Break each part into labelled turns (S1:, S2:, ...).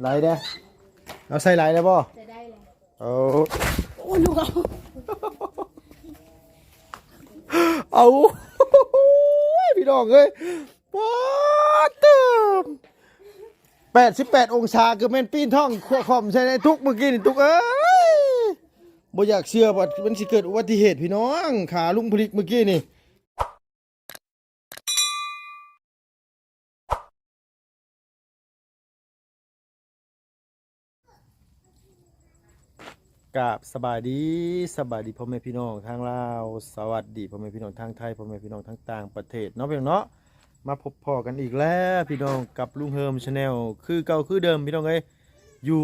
S1: ไหลเด้อเอาใส่ไหลได้บ่
S2: จะได้เลย
S1: เอา
S2: โอ้ลูกเอา
S1: เอาพี่น้องเอ้ยป๊าดเติมแปดสิบแปดองศาคือแม่นปีนท่องขั้วคอมใช่ไหมทุกเมื่อกี้นี่ทุกเอ้ยบ่อยากเชื่อว่ามันสิเกิดอุบัติเหตุพี่น้องขาลุงพลิกเมื่อกี้นี่ กับสบายดีสบายดีพ่อแม่พี่น้องทางลาวสวัสดีพ่อแม่พี่น้องทางไทยพ่อแม่พี่น้องทางต่างประเทศเนาะพี่น้องเนาะมาพบพอกันอีกแล้วพี่น้องกับลุงเฮิมชาแนลคือเก่าคือเดิมพี่น้องเอ้ยอยู่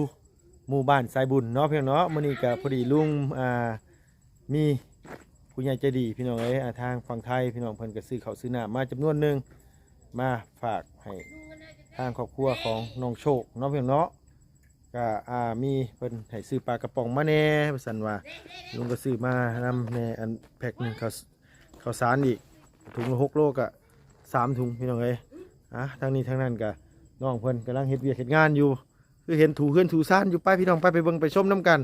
S1: หมู่บ้านสายบุญเนาะพี่น้องเนาะมื้อนี้ก็พอดีลุงอ่ามีผู้ใหญ่ใจดีพี่น้องเอ้ยอ่าทางฝั่งไทยพี่น้องเพิ่นก็ซื้อข้าวซื้อน้ำมาจำนวนหนึ่งมาฝากให้ทางครอบครัวของน้องโชคเนาะพี่น้องเนาะ ก็อ่ามีเพิ่นให้ซื้อปลากระป๋องมาแหน่ว่าซั่นว่าลุงก็ซื้อมานำแหน่อันแพ็คหนึงข้าวสข้าวสารอีกถุงละ6โลก็สามถุงพี่น้องเอ้ยอะทางนี้ทางนั้นก็น้องเพิ่นกำลังเฮ็ดเวียกเฮ็ดงานอยู่ คือเห็นถูเฮือนถูซ่านอยู่ไปพี่น้องไปไปเบิ่งไปชมน้กัน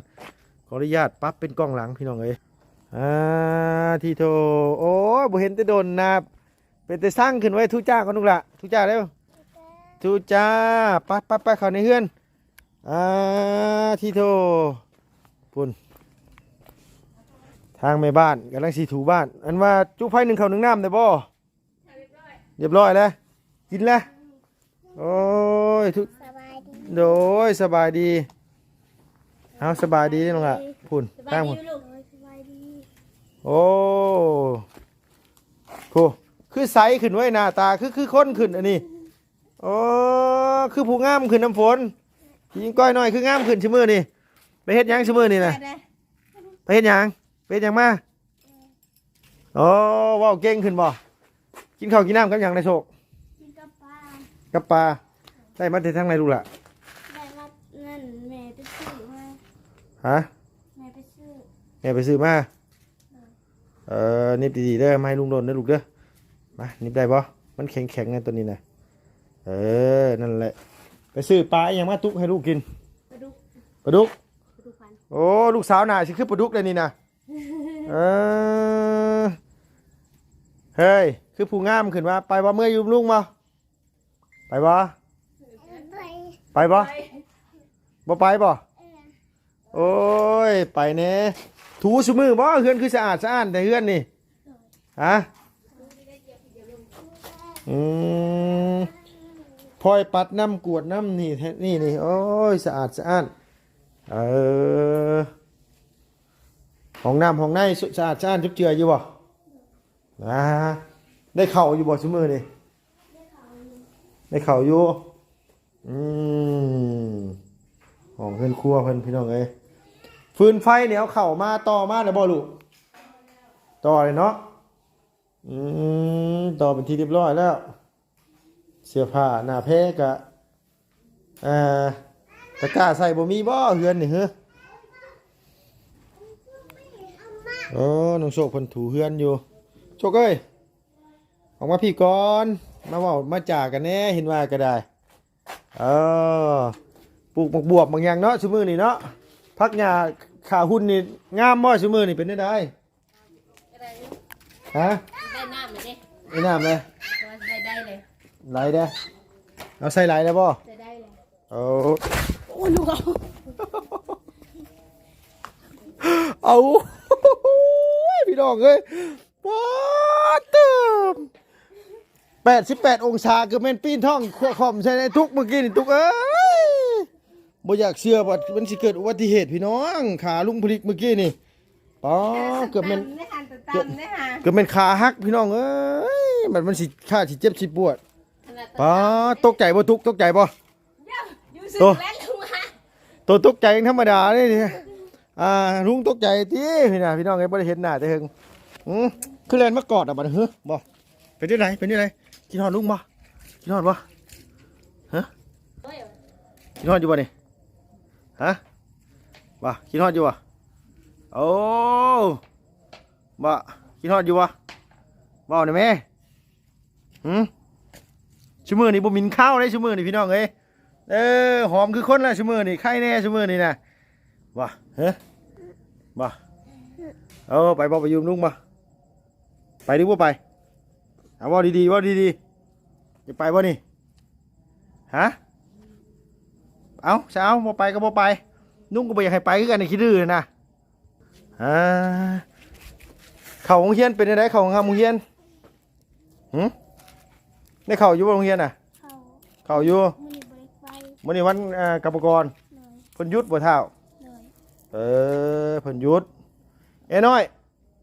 S1: ขออนุญาตปรั๊บเป็นกล้องหลังพี่น้องเอ้ยอ่าที่โทโอ้ยบ่เห็นแต่โดนนะเป็นแต่สร้างขึ้นไว้ทุจ้าก่อนนุกละทุจ้าเร็วทุจ้าไปไปไปเข้าในเฮือน อ่าที่โทปุ่นทางแม่บ้านกำลังสีถูบ้าน อันว่าจุไฟหนึ่งเขาวหนึ่งน้ำได้บ่เรียบร้อยแล้วกินแล้วโอ้ยทุก
S2: สบายดี
S1: โดยสบายดีเอาสบายดีน้องละพุ่น
S2: สบา
S1: ตั้
S2: ย
S1: ง
S2: ดี
S1: พุ่น
S2: ลูกสบายดี
S1: โอ้โหคือใสขึ้นไว้หน้าตาคือคือค้นขึ้นอันนี้โอ้คือผู้งามขึ้นน้ำฝน ยิงก้อยน้อยคืองามขึ้นชิมือนี่ไปเฮ็ดหยังชิมือนี่นะ
S2: ได้
S1: ไปเฮ็ดหยังไปเฮ็ดหยังมาโอ้เว้าวเก่งขึ้นบ่กินข้าวกินน้ำกันหยังในโชค
S2: กินกับปลา
S1: กับปลาได้มาแต่ทางไหนลูกล่ะ
S2: ได้มานั่นแม่ไปซื้อมา
S1: ฮะ
S2: แม่ไปซื้อ
S1: แม่ไปซื้อมาเออนิบดีๆเด้อมาให้ลุงโดนเด้อลูกเด้อมานิบได้บ่มันแข็งแข็งๆไงตัวนี้นะเออนั่นแหละไป ซื้อปลาอหยังมาตุกให้ลูกกิน
S2: ปลาดุก
S1: ปลาดุก
S2: ปลาดุกพัน
S1: โอ้ลูกสาวหน่าสิคือปลาดุกเลยนี่นะเออเฮ้ยคือผู้งามขึ้นว่าไปบ่เมื่ออยู่ลุงบ่ไปบ่
S2: ไป
S1: ไปบ่บ่ไปบ่โอ้ยไปเน่ถูสมือบ่เฮือนคือสะอาดสะอ้านแต่เฮือนนี่ฮะอืม พลอยปัดน้ำกวดน้ำนี่แท้นี่นี่โอ้ยสะอาดสะอ้านเออห้องน้ำห้องในสสะอาดสะอ้านจุบเจืออยู่บ่นะได้เข่าอยู่บ่สมือนี่ได้เข่าอยู่อืมห้องเพื่อนครัวเพื่อนพี่น้องเอ้ยฟืนไฟเนี่ยเอาเข่ามาต่อมาเลยบ่ลูกต่อเลยเนาะอืมต่อเป็นที่เรียบร้อยแล้ว เสื้อผ้าหน้าเพกะอ่าตะกร้าใส่บ่มีบ่เฮือนนี่เฮ้อโอ้น้องโชคเพิ่นถูเฮือนอยู่ โชคเอ้ยออกมาพี่ก่อนมาเว้ามาจากกันแน่เห็นว่าก็ได้ เออปลูกบักบวบบางอย่างเนาะชั่มือนี่เนาะพักหญ้าขาหุ่นนี่งามบ่ชั่มือนี่เป็นได้ได้
S2: ได้ลูก
S1: ฮะ
S2: ได้น้ำเลยดิ
S1: ไอ้น้ำเลย
S2: ได้ได้เลย
S1: ไหลได้อเอาใส่ไหลได้บ่
S2: จะได้เลย
S1: เอา
S2: โอ้ลูกเอา
S1: เอาพี่น้องเอ้ยป๊าดเติมแปดสิบแปดองศาคือแม่นปีนท่องขั้วคอมใช่ไหมทุกเมื่อกี้นี่ทุกเอ้ยบ่อยากเชื่อว่ามันสิเกิดอุบัติเหตุพี่น้องขาลุงพลิกเมื่อกี้นี่ป๊าดเกือบแม่น
S2: ได้หันตะตันได้หา
S1: เกิดเป็นขาหักพี่น้องเอ้ยมันมันสิขาสิเจ็บสิปวด
S2: ข นาด
S1: ป้าตกใจบ่ทุกข์ตกใจบ่
S2: อยู่สึก
S1: โต
S2: แล้วลุงฮะ
S1: ตัวตกใจยังธรรมดาเลยนี่อ่าลุงตกใจติพี่น่ะพี่น้องไงบ่ได้เห็นหน้าแต่เฮงอือคือแลนมากอดอะบัดเฮ้อบ่เป็นจังไดเป็นจังไดกินฮอดลุงบ่กินฮอดบ่ฮะ
S2: เฮ้ย
S1: กินฮอดอยู่บ่นี่ฮะบ่กินฮอดอยู่บ่โอ้บ่กินฮอดอยู่บ่บ่ได้แม่หืม ชั่วมือนี่บ่มินข้าวเลยชั่วมือนี่พี่น้องเอ้ยเออหอมคือคนละชั่วมือนี่ไข่แน่ชั่วมือนี่นะบ่เฮ้บ่เออไปบ่ไปยืมลุงบ่ไปดิบ่ไปเอาว่าดีๆว่าดีๆจะไปบ่นี่ฮะเอาเช้าบ่ไปก็บ่ไปนุ่งก็บ่อยากให้ไปคือกันในคิดดื้อนะอ่าเขาโรงเรียนเป็นไดเข้าโรงเรียนหืม ได้เข้าอยู่บ่โรงเรียนน่ะ
S3: เขา
S1: เข้าอยู่
S3: มือบริไฟ
S1: มื้อนี้วันเอ่อกรรมกร
S3: หน่อย
S1: เพิ่นหยุดบ่เท่า
S3: หน่อย
S1: เออเพิ่นหยุดเอ้น้อย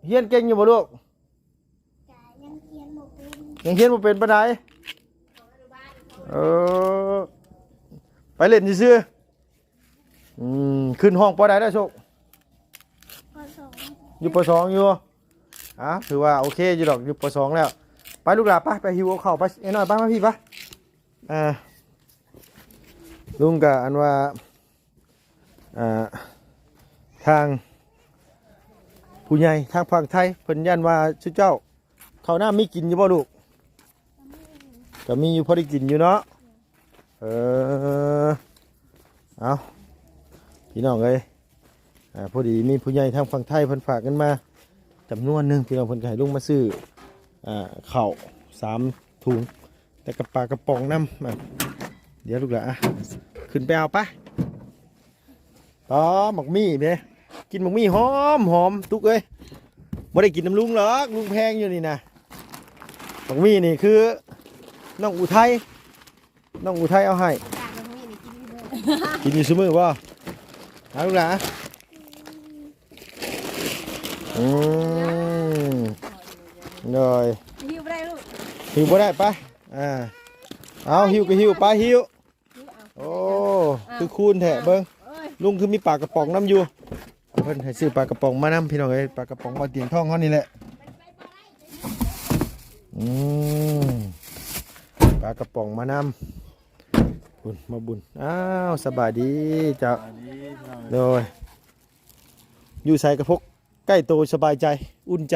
S1: เฮียนเก่งอยู่บ่ลูก
S3: กายังเขียนบอกเป็น
S1: ยังเฮียนบ่เป็นปานใดเออไปเล่นซื่อๆอืมขึ้นห้องปอใดได้โชค
S3: พอสอง
S1: อยู่ปสองอยู่อะถือว่าโอเคอยู่ดอกอยู่ปสองแล้ว ไปลูกหลานไปไปหิวเขาไปไอ้น้อยไปมาพี่ไปอ่าลุงกับอันว่าอ่าทางผู้ใหญ่ทางฝั่งไทยเพิ่นยันว่าชื่อเจ้าเขาหน้ามีกินอยู่บ่ลูกก็มีอยู่พอได้กินอยู่เนาะเออเอาพี่น้องเอ้ยอ่าพอดีมีผู้ใหญ่ทางฝั่งไทยเพิ่นฝากกันมาจำนวนหนึงพี่น้องเพิ่นก็ให้ลุงมาซื้อ อ่าข้าสามถุง แต่กระปากระป๋องน้ำเดี๋ยวลูกหล่ะขึ้นไปเอาไปต่อหมกมี่เด้กินหมกมี่หอมหอมทุกเอ้ยไม่ได้กินน้ำลุงหรอกลุงแพงอยู่นี่นะหมกมี่นี่คือน้องอุทัยน้องอุทัยเอาให้
S2: จากตรงนี้นี่กินที่เม
S1: กินอยู่ซื้อมือป่ะเอาลูกหลานอืม เลย
S2: หิวไปได้ลูก
S1: หิวบ่ได้ไปะอ่าเอาหิวก็หิวไปหิว
S2: หิวเอา
S1: โอ้คือคูณแทะเบิ้ง
S2: เอ้ย
S1: ลุงคือมีปลากระป๋องน้ำอยู่เพิ่นให้ซื้อปลากระป๋องมาน้ำพี่น้องเอ้ยปลากระป๋องมาเตียงท่องเขานี่แหละอืมปลากระป๋องมานำบุญมาบุญอ้าวสบายดีเจ้าโดยอยู่ใส่กระพกใกล้โตสบายใจอุ่นใจ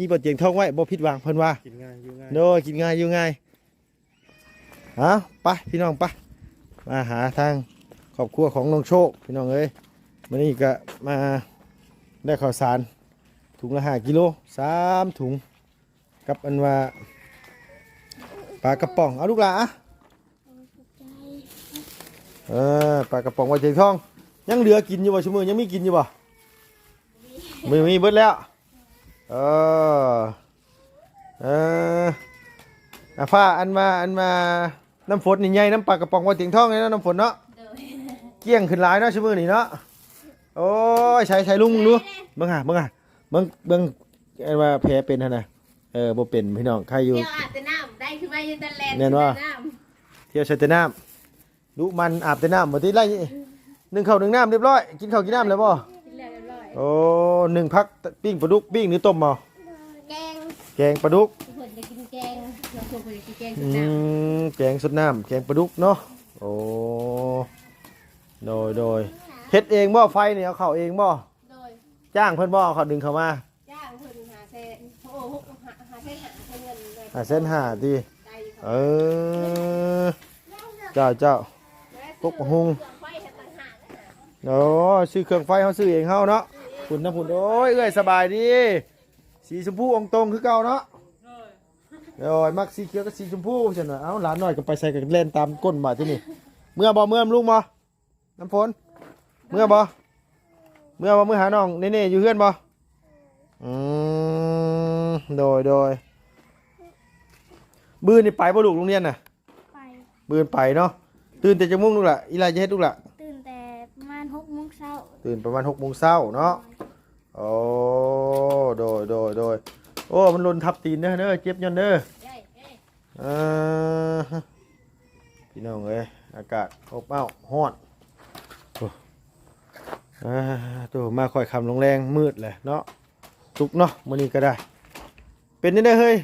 S1: นี่บ่เตียงท่องไว้บ่ผิดหวังเพิ่นว่า
S4: กินง่ายอยู่ง่าย
S1: โดยกินง่ายอยู่ง่ายเอาไปพี่น้องไปมาหาทางครอบครัวของน้องโชคพี่น้องเอ้ยวันนี้ก็มาได้ข้าวสารถุงละห้ากิโลสามถุงกับอันว่าปลากระป๋องเอาลูกหลานอะ
S3: ใจ
S1: เออปลากระป๋องไว้เจงทอง ยังเหลือกินอยู่บ่ชั่วโมงยังมีกินอยู่บ่ไม่มีเบิดแล้ว เออเอออาฟ้าอันมาอันมาน้ำฝนนี่ใหญ่น้ำปลากระป๋องไว้เจงทองเลยเนาะน้ำฝนเนาะ
S2: เดิน
S1: เกี้ยงขึ้นหลายเนาะชั่วโมงนี่เนาะโอ้ยใช้ใช้ลุงมึงดูเบิ่งหาเบิ่งหาเบิ่งเบิ่งอันว่าแผลเป็นหั่นน่ะเออบ่เป็นพี่น้องใครอยู่
S2: เที่ยวอาบแต่น้ำได้ขึ้นมาอยู่แต่แลนด์
S1: แน่นว่า
S2: น้
S1: เที่ยวใช้แต่น้ำดูมันอาบแต่น้ำบ่ติไรหนึ่งข้าวหนึ่งน้ำเรียบร้อยกินข้าวกินน้ำแล้วบ่ โอ้หนึ่งพักปิ้งปลาดุกปิ้งหรือต้มเอา
S2: แกง
S1: แกงปลาดุก
S2: ทุกคนจะกินแกงเราควรจะกินแกง
S1: อื
S2: สุดน้
S1: มแกงสดน้ำแกงปลาดุกเนาะโอ้โดยโดยเฮ็ดเองบ่ไฟนี่เอาเข้าเองบ่ำ
S2: โดย
S1: จ้างเพิ่นบ่เอาเขาดึงเข้ามา
S2: จ้างเพิ่นหาเซนโอ้โหหาหาเซนหาเซนเงินเลย
S1: อ่าเส้นหาดี
S2: ได้อยู่
S1: เออเจ้าเจ้ากกหุง
S2: ไฟให้ต่างหากนะ
S1: โอ้ซื้อเครื่องไฟเขาซื้อเองเฮาเนาะ คุณนะคุณโอ้ยเอ้ยสบายดีสีชมพูองค์ตรงคือเก่าเนาะโอ้ยมักสีเขียวกับสีชมพูฉันน่ะเอ้าหลานหน่อยก็ไปใส่กับเล่นตามก้นบาดที่นี่เมื่อบ่เมื่อมลุงบ่น้ำฝนเมื่อบ่เมื่อบ่เมื่อหาน้องเน่ๆอยู่เพื่อนบ่อืมโดยโดยบื้อนี่ไปบ่ลูกโรงเรียนน่ะ
S3: ไป
S1: บืนไปเนาะตื่นแต่จะมุ่งลูกละอีไรจะเฮ็ดลูกละ
S3: กโมงเช้า
S1: ตื่นประมาณหกโมงเช้าเนาะโอ้โดยโดยโดยโอ้มันหล่นทับตีนเด้อเด้อเจ็บยันเด้อ
S2: เอ้ยเอ้ย
S1: เออพี่น้องเอ้ยอากาศอบอ้าวฮ้อนโอ้อ่าตัวมาค่อยคำลงแรงมืดเลยเนาะตุกเนาะมื้อนี้ก็ได้ เป็นนี่ได้เฮ้ย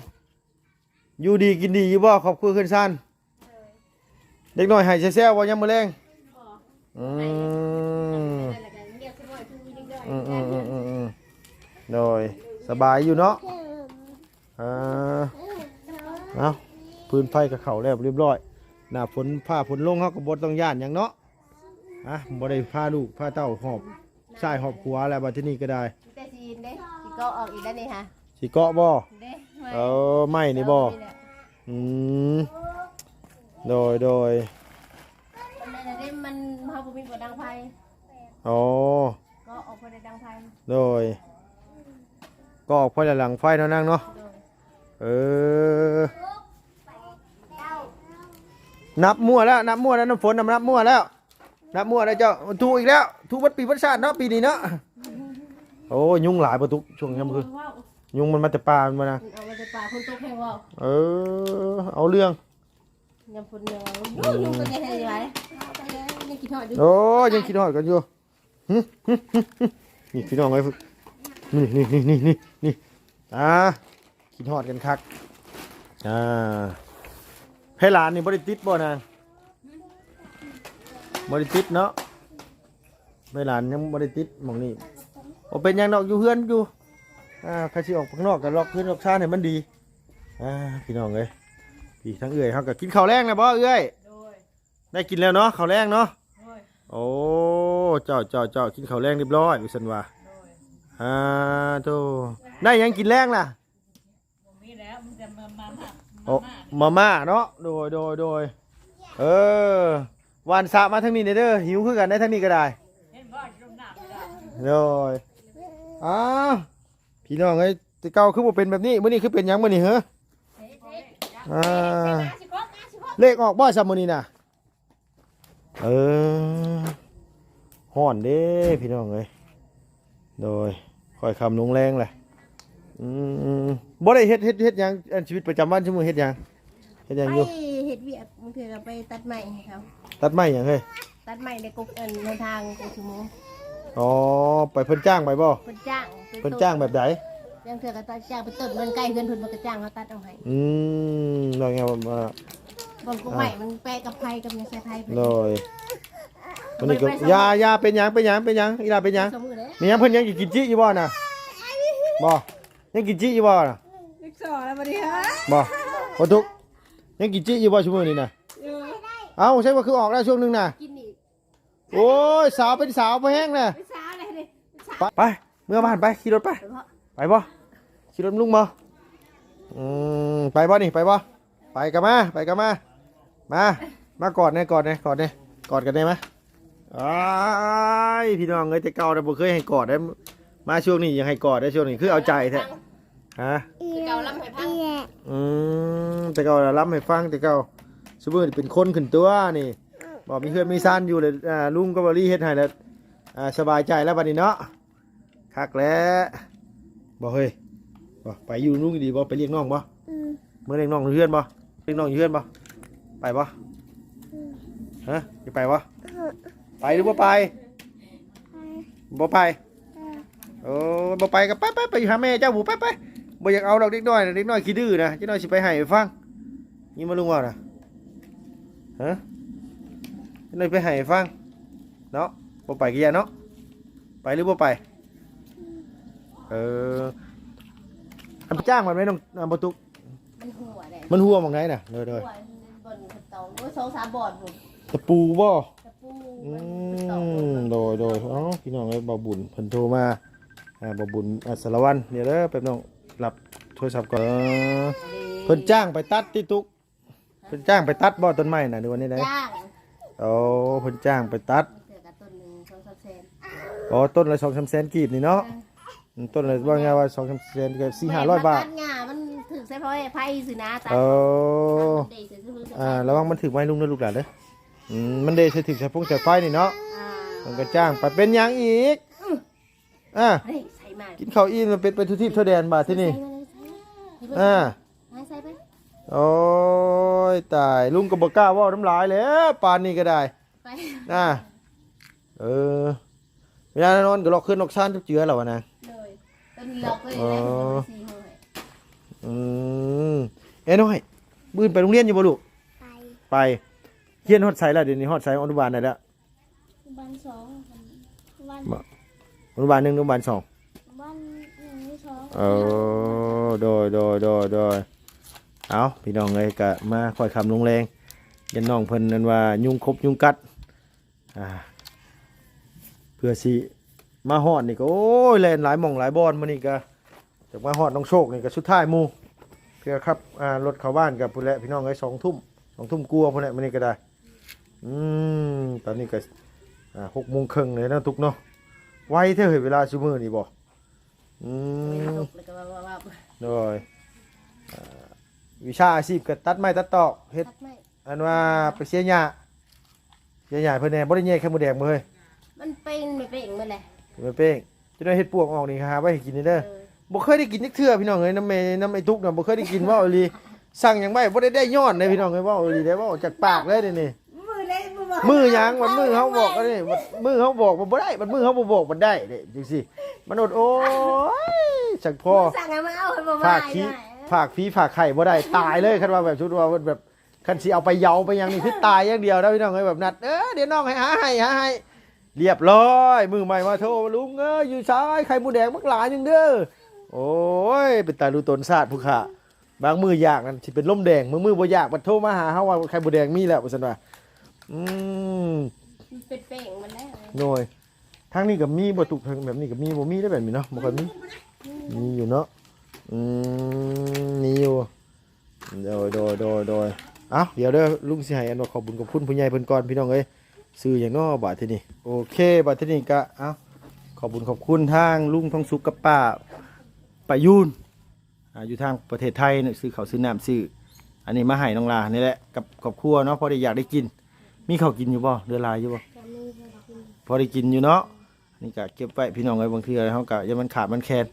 S1: อยู่ดีกินดีอยู่บ่ขอบคุณขึ้นซ่านเด็กน้อยให้แซ่ๆว่ายังมื้อแรง
S2: พอ
S1: อืม
S2: อมีนิดหน่อย
S1: อืมอืมอืมอืมอืมโดยสบายอยู่เนาะอ่าเอาพื้นไฟกับเขาแล้วเรียบร้อยหน้าฝนผ้าฝนลงเขาก็บ่ต้องย่านหยังเนาะอะบ่ได้พาลูกพาเต้าหอบชายหอบขัวแล้วบัดที่นี่ก็ได้
S2: แต่ซีนเด้สิก็ออกอีกแล้วนี่ค่ะ
S1: สิเกาะบ่
S2: เด้
S1: เออไม่นี่บ่อืมโดยโดย
S2: มันนั่นเด้มันเฮาบ่มีบ่ดังไฟ
S1: อ๋อ โดย ก็ออกพอหลังไฟเท่านั้นเนาะ
S2: โดย
S1: เออนับมั่วแล้วนับมั่วแล้วน้ำฝนนับนับมั่วแล้วนับมั่วแล้วเจ้าถูกอีกแล้วถูกวัดปีวัดชาติเนาะปีนี้เนาะโอ้ยุงหลายประตุกช่วงนี้มันคือ
S2: ว้าว
S1: ยุงมันมาแต่ป่ามันมานะ
S2: เอามาจากป่าคนตกแห้งว้าว
S1: เออ เอาเรื่อง
S2: ยำฝนเนื้อยุ่งยุ่งกันยังไงดีวะยังกินหอดอยู่
S1: โอ้ยังคิดฮอดกันอยู่หึหึหึหึ นี่พี่น้องไอ้ฝึกนี่นี่นี่นี่นี่นี่อ่าคิดฮอดกันคักอ่าให้หลานนี่บริติดบ่นางบริติดเนาะให้หลานยังบริติดหมองนี่โอเป็นหยังดอกอยู่เฮือนอยู่อ่าใครสิออกข้างนอกก็ล็อกเพื่อนล็อกชาให้มันดีอ่าพี่น้องเอ้ยพี่ทั้งเอื้อยเขาก็กินข้าวแรงแล้วบ่เอื้อย
S2: โดย
S1: ได้กินแล้วเนาะข้าวแรงเนาะ
S2: โดย
S1: โอ้ เจ้าเจ้าเจ้ากินข้าวแรงเรียบร้อยวิสันว่า
S2: โดย
S1: อ่าโตได้หยังกินแรงล่ะ
S2: มีแล้วมันจะมามามา
S1: โอ้มาม่าเนาะโดยโดยโดยเออวานสะมาทางนี้เด้อหิวคือกันได้ทางนี้ก็ได้
S2: เห็นบ่จุ่มน้ำไม่ได้
S1: โดยอ้าวพี่น้องเอ้ยแต่เก่าคือบ่เป็นแบบนี้มื้อนี้คือเป็นหยังมื้อนี้เหรออ่าเลขออกบ่ซัมื้อนี้น่ะเออ ฮ้อนเด้พี่น้องเอ้ยโดยคอยคำลงแรงแหละอืมบ่ได้เฮ็ดเฮ็ดเฮ็ดหยังอันชีวิตประจำวันชั่วโมงเฮ็ดหยังเฮ็ดหยังอยู่
S2: ไปเห็ดเวียกมันคือไปตัดไม้ให้เขา
S1: ตัดไม้หยังเฮ้ย
S2: ตัดไม้ในกุกเอินในทางกุกชั่วโมง
S1: อ๋อไปเพิ่นจ้างไปบ่
S2: เพิ่นจ้าง
S1: เพิ่นจ้างแบบใด
S2: จ้างเถื่อก็ตัดจ้างไปต้นเงินใกล้เพื่อนเพิ่นมันก็จ้างเขาตัดเอาให้
S1: อืมว่าไงว่า
S2: บนกุกใหม่มันแปะกับไผ่กับยาใส่ไผ่เพิ่น
S1: โดย วันนี้ก็ยายาเป็นหยังเป็นหยังเป็นหยังอีหลาเป็นหยัง
S2: สมมุติเลย
S1: มีหยังเพิ่นยังสิกินจิอยู่บ่น่ะบ่ยังกินจิอยู่บ่น่ะ
S2: ลูกสอแล้วบัดนี้ฮะ
S1: บ่บ่ทุกยังกินจิอยู่บ่ชั่วโมงนี้น่ะเอ้าใช่ว่าคือออกแล้วช่วงหนึงน่ะ
S2: กินอีก
S1: โอ้ยสาวเป็นสาวบ่แห้งน่ะ
S2: ไปช้าเลยดิ
S1: ไปไปเมื่อบ้านไปขี่รถไป
S2: เฉพาะ
S1: ไปบ่ขี่รถลุงบ่อืมไปบ่นี่ไปบ่ไปกันมาไปกันมา มา มากอดแน่กอดแน่กอดแน่กอดกันได้ไหม อ้ายพี่น้องเอ้ยแต่เก่าแต่บ่เคยให้กอดได้มาช่วงนี้ยังให้กอดได้ช่วงนี้คือเอาใจแท้ฮะ
S2: เก่าลำไผ่พัง
S1: อืมแต่เก่าเรารับให้ฟังแต่เก่าซุมื้อนี่เป็นคนขึ้นตัวนี่บอกมีเพื่อนมีซ่านอยู่เลยอ่าลุงก็บ่รีเฮ็ดให้แล้วอ่าสบายใจแล้วบัดนี้เนาะคักแล้วบ่เฮ้ยบ่ไปอยู่ลุงดีบ่ไปเรียกน้องบ่
S3: อืม
S1: เมื่อเรียกน้องอยู่เพื่อนบ่เรียกน้องอยู่เพื่อนบ่ไปบ่ฮะจะไปบ่ ไปหรือบ่ไปบ่ไปโอ้บ่ไปก็ไปไปไปหาแม่เจ้าบุไปไปบ่อยากเอาดอกเด็กน้อยนะเด็กน้อยขี้ดื้อนะเด็กน้อยสิไปให้ฟังนี่มาลุงว่าน่ะฮะเด็กน้อยไปให้ฟังเนาะบ่ไปกี่ยาเนาะไปหรือบ่ไปเอออันจ้างมันไหมน้องอ่าบ่ตุก
S2: มันหัวเลย
S1: มันหัวหมองไหนน่ะเด้อ
S2: หัวบนกระตองโอ้ยสองสามบอดผม
S1: ๆตะปูบ่
S2: ตะปู
S1: อื
S2: กระตอง
S1: มโดยโดยเอ้าพี่น้องเอ้ยบ่าวบุญเพิ่นโทรมาอ่าบ่าวบุญอ่าสารวัตรเดี๋ยวเด้อแป๊บน้องรับโทรศัพท์ก่อนเออเพิ่นจ้างไปตัดที่ตุกเพิ่นจ้างไปตัดบ่ต้นไม้น่ะดูวันนี้ได้
S2: จ้าง
S1: โอ้เพิ่นจ้างไปตัด
S2: เสือกับต้นหนึ่งสองสามแสน
S1: อ๋อต้นละ2-3แสนกีบนี่เนาะอืมต้นละว่าไงว่า2-3แสนก็4-500บาท
S2: ตัดงามันถึงใส่พ่อไผ่สินะตัด
S1: โอ้
S2: เด็กจะซื้อ
S1: อ่าระวังมันถึกไม้ลุงเด้อลูกหลานเด้อ อืมมันเดใส่ถึกใส่พงใส่ไฟนี่เนาะ
S2: อ่า
S1: มันก็จ้างไปเป็นหยังอีกอ่า
S2: เฮ้ยใส่มา
S1: กินข้าวอิ่มมันเป็นไปทุกที่ทั่วแดนบาทที่นี่อ่า
S2: ใส่ไป
S1: โอ้ยตายลุงก็บอกกล้าเว่าน้ำลายแล้วปานนี้ก็ได้
S2: ไป
S1: นะเออเวลานอนก็ล็อกขึ้นล็อกชานทุกเจือแล้ววะนะ
S2: เลยต้นล็อกเลยนะสี่ห้อย
S1: อืมเอ้น้อยบืนไปโรงเรียนอยู่บ่ลูก
S3: ไป
S1: ไป เฮียนฮอดไสแล้วเดี๋ยวนี้ฮอดไสอนุบาลได้แล้ว
S3: วันสองวัน
S1: อนุบาลหนึ่งอนุบาลสอง
S3: วันหนึ่งหรือสอง
S1: เออโดยโดยโดยโดยเอาพี่น้องเลยก็มาคอยคำลงแรงยันน้องเพิ่นนั่นว่ายุงครบยุงกัดอ่าเพื่อสิมาฮอดนี่ก็โอ้ยแล่นหลายหม่องหลายบอนมื้อนี้ก็จากมาฮอดน้องโชคนี่ก็สุดท้ายหมู่เพื่อครับอ่ารถเข้าบ้านกับพุ่นแหละพี่น้องเอ้ย2ทุ่ม2ทุ่มกลัวาพุ่นแหละมื้อนี้ก็ได้ อืมตอนนี้ก็อ่า6โมงครึ่งเลยนะทุกเนาะไวเท่าเฮ้ยเวลาซุมื้อนี่บ่อืม
S2: ตกแล้วก็ว่าว่าว่า
S1: โดยเอ่อวิชาอาชีพก็ตัดไม้ตัดตอกเฮ็ด
S2: ตัดไม่
S1: อันว่าไปเสียหญ้าเสียหญ้าเพิ่นแน่บ่ได้แย่แค่หมูแดงบ่เฮ้ย
S2: มันเป็นไม่เป็นเมื่อไหร่
S1: ไปเป้งจะได้เฮ็ดปวกออกนี่หาไว้ให้กินนี่เด้อ
S2: เออ
S1: บ่เคยได้กินจักเทื่อพี่น้องเอ้ยน้ำเมน้ำไอ้ทุกน่ะบ่เคยได้กินเว่าอีหลีสั่งหยังไว้บ่ได้ได้ย้อนเลยพี่น้องเอ้ยเว่าอีหลีได้เว่าจากปากเลยเดี๋ยวนี่
S2: มือเลยมือบอก
S1: มือหยังมันมือเฮาบอกก็นี่มันมือเฮาบอกมันบ่ได้ มันมือเฮาบ่บอกมันได้เด้จังซี่มันอดโอ้ยจักพอ
S2: สั่งให้มาเอาให้มา
S1: ฝา
S2: ว่าก
S1: ขี้ฝากผีฝากไข่บ่ได้ตายเลยคันว่าแบบชุดว่าแบบคันสิเอาไปเยาไปหยังนี่คือตายอย่างเดียวนะพี่น้องเอ้ยแบบนัดเออเดี๋ยวน้องให้หาให้หาให้เรียบร้อยมือใหม่มาโทรลุงเอ้ยอยู่ซ้ายไข่มูแดงมักหลายหนึงเด้อโอ้ยเป็นตาดูตนศาสตร์ผู้ขาบางมืออยากนั่นสิเป็นล่มแดงมือมือบ่อยากมันโทรมาหาเฮาว่าไข่มูแดงมีแล้วว่าซั่นว่า อืม
S2: เป็นเป่งมันแล้ว
S1: หน่อยทางนี้ก็มีบ่ตุกทางแบบนี้ก็มีบ่มีได้แบบนี้เนาะบ่ค่อยมีมีอยู่เนาะอืมมีอยู่โดยโดยโดยโดยเอ้าเดี๋ยวเด้อลุงสิให้อันว่าขอบคุญขอบคุณผู้ใหญ่เพิ่นก่อนพี่น้องเอ้ยซื้ออย่างน้อบาทที่นี่โอเคบาทที่นี่ก็เอ้าขอบคุญขอบคุณทางลุงทองสุกกับป้าปายูนอยู่ทางประเทศไทยเนี่ยซื้อเขาซื้อน้ำซื้ออันนี้มาให้น้องลานี่แหละกับครอบครัวเนาะพอได้อยากได้กิน มีข้าวกินอยู่บ่เดือหลายอยู่บ่
S2: จะมีเพื่อนกิน
S1: พอได้กินอยู่เนาะนี่ก็เก็บไว้พี่น้องไว้บางทีอะไรเขาก็อยังมันขาดมันแคลน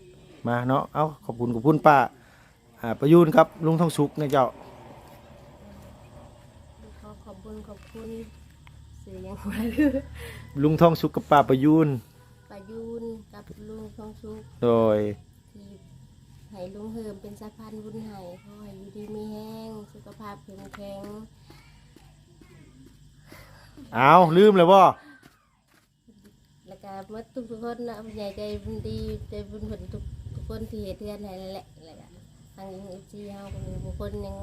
S1: มาเนาะเอาขอบคุณขอบคุณป้าอ่าประยูนครับลุงทองสุกนะเจ้า
S2: ขอขอบคุณขอบคุณเสียยังไง
S1: ลุงทองสุกกับป้าประยูน
S2: ปายูนกับลุงทองสุก
S1: โดย
S2: ที่ให้ลุงเฮิมเป็นสะพานบุญให้ขอให้อยู่ดีมีแห้งสุขภาพแข็งแข็ง
S1: เอาลืมเลยบ่
S2: แล้วก็เมื่อทุกทุกๆคนนะผู้ใหญ่ใจบุญดีใจบุญผลทุกทุกคนที่เหตุเทือนให้นั่นแหละแล้วก็ทางเอฟซีเฮาก็มีบุคคลยัง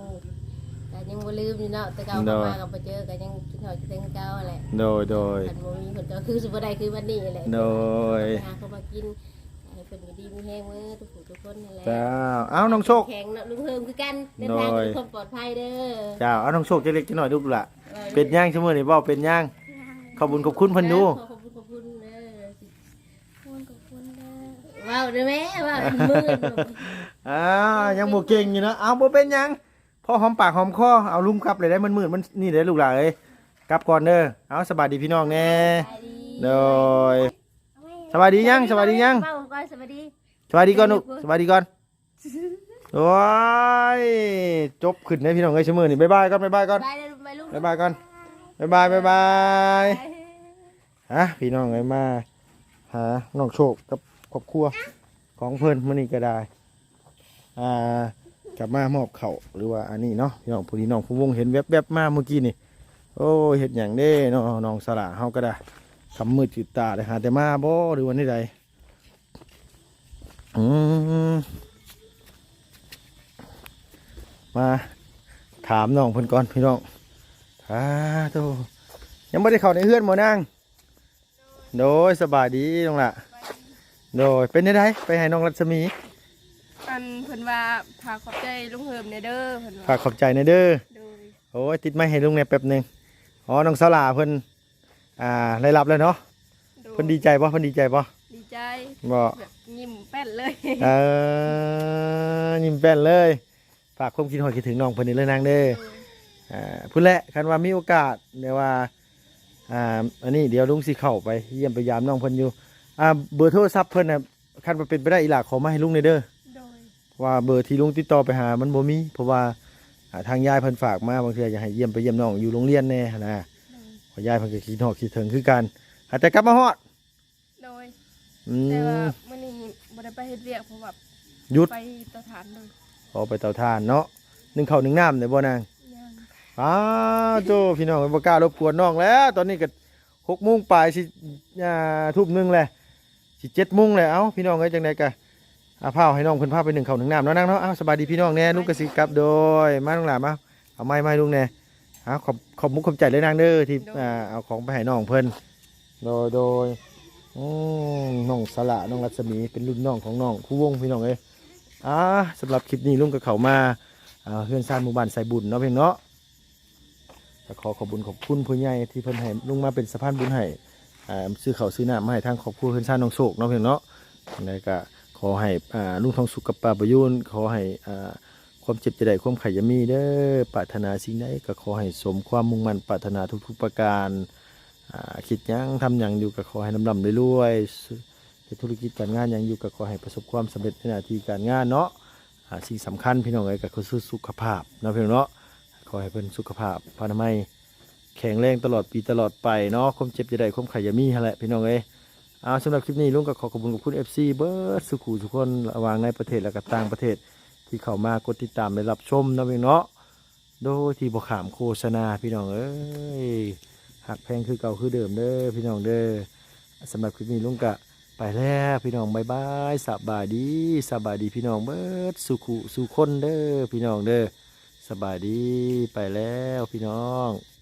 S2: ก็ยังบ่ลืมอยู่เนาะแต่เก่าเข้ามาก็บ่เจอก็ยังคิดฮอดคิดถึงเก่าแหละ
S1: โดยโดย
S2: คันบ่มีเพิ่นก็คือสิบ่ได้คือวันนี้แหละ
S1: โดย
S2: หาเขามากินให้เพิ่นอยู่ดีมีแห้งมื้อทุกผู้ทุกคนนั่นแหละ
S1: เจ้าเอาน้องโชค
S2: แข็งเนาะลุงเฮิมคือกันเดินทาง
S1: โดย
S2: ด้วยความปลอดภัยเด้อ
S1: เจ้าเอาน้องโชคจะเล็กจะหน่อยลูกละเป็นย่างชั่วโมงนี่บ่เป็นย่างขอบคุณขอบคุณเพิ่นดู
S2: ขอบคุณขอบคุณเด้อ
S3: คุณกับคุณเด้อ
S2: ว้าวเด้อแม่ว้าวมือ
S1: อ่ายังบ่เก่งอยู่นะเอาบ่เป็นหยังพอหอมปากหอมคอเอาลุมกลับเลยได้มันมืดมันนี่เด้อลูกหลานเอ้ยกลับก่อนเด้อเอาสบายดีพี่น้องแน่โดย สบายดียังสบายดียัง
S2: เป้าก่อนสวัสดี
S1: สบายดีก่อนลูกสบายดีก่อนโอ้ยจบขึ้นได้พี่น้องเอ้ยชั่วโมงนี่บ๊ายบายก่อนบ๊ายบายก่อน
S2: บายเด้อไปลูก
S1: บ๊ายบายก่อนบ๊ายบายบ๊ายบายฮะพี่น้องเอ้ยมาหาน้องโชคกับครอบครัวของเพิ่นมื้อนี้ก็ได้อ่ากลับมามอบเข่าวหรือว่าอันนี้เนาะพี่น้องผู้นี้น้องผู้วงเห็นแวบๆมาเมื่อกี้นี่โอ้ยเห็ดอย่างเด้เนาะน้องสละเฮาก็ได้ คำมืดจืดตาเลยหาแต่มาบ่หรือวันนี้ใดอืมมาถามน้องเพิ่นก่อนพี่น้องอ่าโตยังไม่ได้เข้าในเฮือนหมอนางโดยสบายดีน้องละโดยเป็นได้ไดไปให้น้องรัศมี
S4: อันเพิ่นว่าพาขอบใจลุงเฮิมเนเด้อเพิ่นว่า
S1: ฝากขอบใจในอยเด้อ
S4: โดย
S1: โอ้ยติดไม้ให้ลุงในอยแป๊บหนึงอ๋อน้องสลาเพิ่น อ่าได้รับแล้วเนาะ
S4: โดย
S1: เพิ่นดีใจป่ะเพิ่นดีใจป่ะ
S4: ดีใจ
S1: บ่
S4: แบบยิ้มแป้นเลย
S1: เออยิ้มแป้นเลยฝากความคิดหอยคิดถึงน้องเพิ่นนี่เลยนางเด้ออ่าพูดแหละคันว่ามีโอกาสเดี๋ยวว่าอ่าอันนี้เดี๋ยวลุงสิเข้าไปเยี่ยมไปยามน้องเพิ่นอยู่อ่าเบอร์โทรศัพท์เพิ่นน่ะคันว่าเป็นไปได้อีหลาขอมาให้ลุงหน่อยเด้อ
S4: โดย
S1: ว่าเบอร์ที่ลุงติดต่อไปหามันบ่มีเพราะว่าอ่าทางยายเพิ่นฝากมาบางทีอยากให้เยี่ยมไปเยี่ยมน้องอยู่โรงเรียนแน่นะเพอ ยายเพิ่นก็คิดฮอดคิดถึงคือกันอาจจะกลับมาฮอด
S4: โดย
S1: อื
S4: แต่ว่ามมื้อนี้บ่ได้ไปเฮ็ดเวียกเพราะว่า
S1: หยุด
S4: ไปเตาถ่านเลย
S1: ออกไปเตาถ่านเนาะนึ่งข้าวนึ่งน้ำได้บ่นาง
S4: ยัง
S1: อ้าวโจพี่น้องบ่กล้ารบกวนน้องแล้ว ตอนนี้ก็หกโมงปลายสิอ่าทุ่มหนึ่งแหละสิเจ็ดโมงแล้วเอ้าพี่น้องเอ้ยจังไดกะอาพาให้น้องเพิ่นพาไปหนึ่งข้าวหนึ่งน้ำเนาะนางเนาะอ้าสบายดีพี่น้องแน่ลุงกะสิกลับโดยมาลุงหลานมาเอาไม้ไม้ลุงแน่ เอาขอบขอบมุกขอบใจเลยนางเด้อที่อ่าเอาของไปให้น้องเพิ่นโดยโดยอืมน้องสละน้องรัศมีเป็นรุ่นน้องของน้องผู้วงพี่น้องเอ้ยอ่าสำหรับคลิปนี้ลุงกับเขามาอ่าเฮือนซ่านหมู่บ้านใส่บุญเนาะเพียงเนาะก็ขอขอบคุญขอบคุณผู้ใหญ่ที่เพิ่นให้ลุงมาเป็นสะพานบุญให้อ่าซื้อข้าวซื้อน้ำมาให้ทางครอบครัวเฮือนซ่านน้องโศกเนาะเพียงเนาะแล้วก็ขอให้อ่าลุงทองสุขกับป้าประยุนขอให้อ่า ความเจ็บจะได้ความไข่ยามีเด้อปรารถนาสิ่งใดก็ขอให้สมความมุ่งมั่นปรารถนาทุกๆประการอ่าคิดยังทำหยังอยู่ก็ขอให้ลำลำรวยๆธุรกิจการงานยังอยู่ก็ขอให้ประสบความสำเร็จในหน้าที่การงานเนาะสิ่งสำคัญพี่น้องเอ้ยก็คือสุขภาพเนาะพี่น้องเนาะขอให้เพิ่นสุขภาพพานามัยแข็งแรงตลอดปีตลอดไปเนาะความเจ็บจะได้ความไข่ยามีหั่นแหละพี่น้องเอ้ยเอาสำหรับคลิปนี้ลุงก็ขอขอบคุณกับคุณ FC เบิร์ดสุขุทุกคนระหว่างในประเทศและก็ต่างประเทศ ที่เข้ามากดติดตามได้รับชมนะเพียงเนาะโดยที่บขามโฆษณาพี่น้องเอ้ยหักแพงคือเก่าคือเดิมเด้อพี่น้องเด้อสำหรับคลิปนี้ลุงกะไปแล้วพี่น้องบายบายสบายดีสบายดีพี่น้องเบิดสุขุสุคนเด้อพี่น้องเด้อสบายดีไปแล้วพี่น้อง